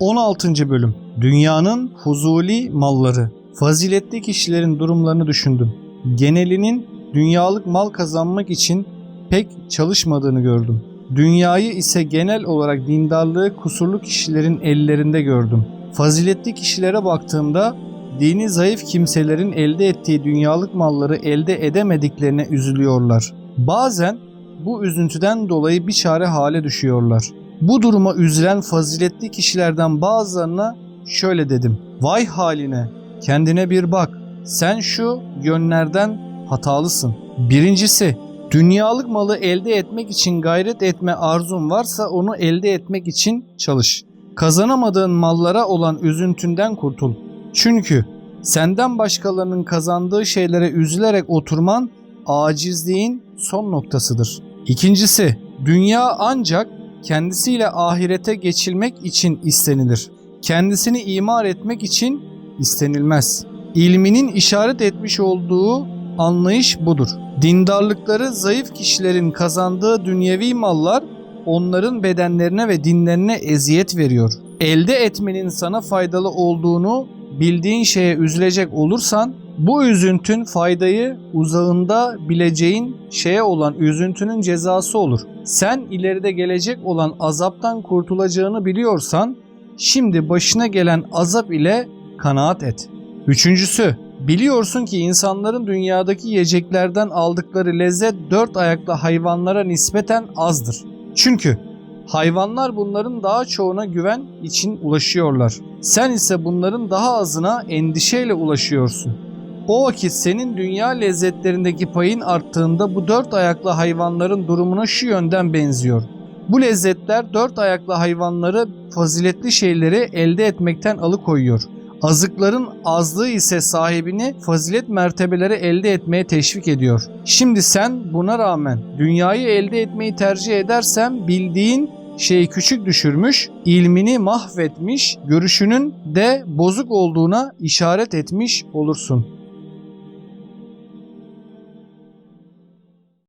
16. Bölüm Dünyanın Fuzuli Malları Faziletli kişilerin durumlarını düşündüm. Genelinin dünyalık mal kazanmak için pek çalışmadığını gördüm. Dünyayı ise genel olarak dindarlığı kusurlu kişilerin ellerinde gördüm. Faziletli kişilere baktığımda dini zayıf kimselerin elde ettiği dünyalık malları elde edemediklerine üzülüyorlar. Bazen bu üzüntüden dolayı bir çare hale düşüyorlar. Bu duruma üzülen faziletli kişilerden bazılarına şöyle dedim. Vay haline, kendine bir bak. Sen şu yönlerden hatalısın. Birincisi, dünyalık malı elde etmek için gayret etme arzun varsa onu elde etmek için çalış. Kazanamadığın mallara olan üzüntünden kurtul. Çünkü senden başkalarının kazandığı şeylere üzülerek oturman acizliğin son noktasıdır. İkincisi, dünya ancak kendisiyle ahirete geçilmek için istenilir. Kendisini imar etmek için istenilmez. İlminin işaret etmiş olduğu anlayış budur. Dindarlıkları zayıf kişilerin kazandığı dünyevi mallar onların bedenlerine ve dinlerine eziyet veriyor. Elde etmenin sana faydalı olduğunu bildiğin şeye üzülecek olursan bu üzüntün faydayı uzağında bileceğin şeye olan üzüntünün cezası olur. Sen ileride gelecek olan azaptan kurtulacağını biliyorsan şimdi başına gelen azap ile kanaat et. Üçüncüsü, biliyorsun ki insanların dünyadaki yiyeceklerden aldıkları lezzet dört ayaklı hayvanlara nispeten azdır. Çünkü hayvanlar bunların daha çoğuna güven için ulaşıyorlar. Sen ise bunların daha azına endişeyle ulaşıyorsun. O vakit senin dünya lezzetlerindeki payın arttığında bu dört ayaklı hayvanların durumuna şu yönden benziyor. Bu lezzetler dört ayaklı hayvanları faziletli şeyleri elde etmekten alıkoyuyor. Azıkların azlığı ise sahibini fazilet mertebeleri elde etmeye teşvik ediyor. Şimdi sen buna rağmen dünyayı elde etmeyi tercih edersen bildiğin şeyi küçük düşürmüş, ilmini mahvetmiş, görüşünün de bozuk olduğuna işaret etmiş olursun.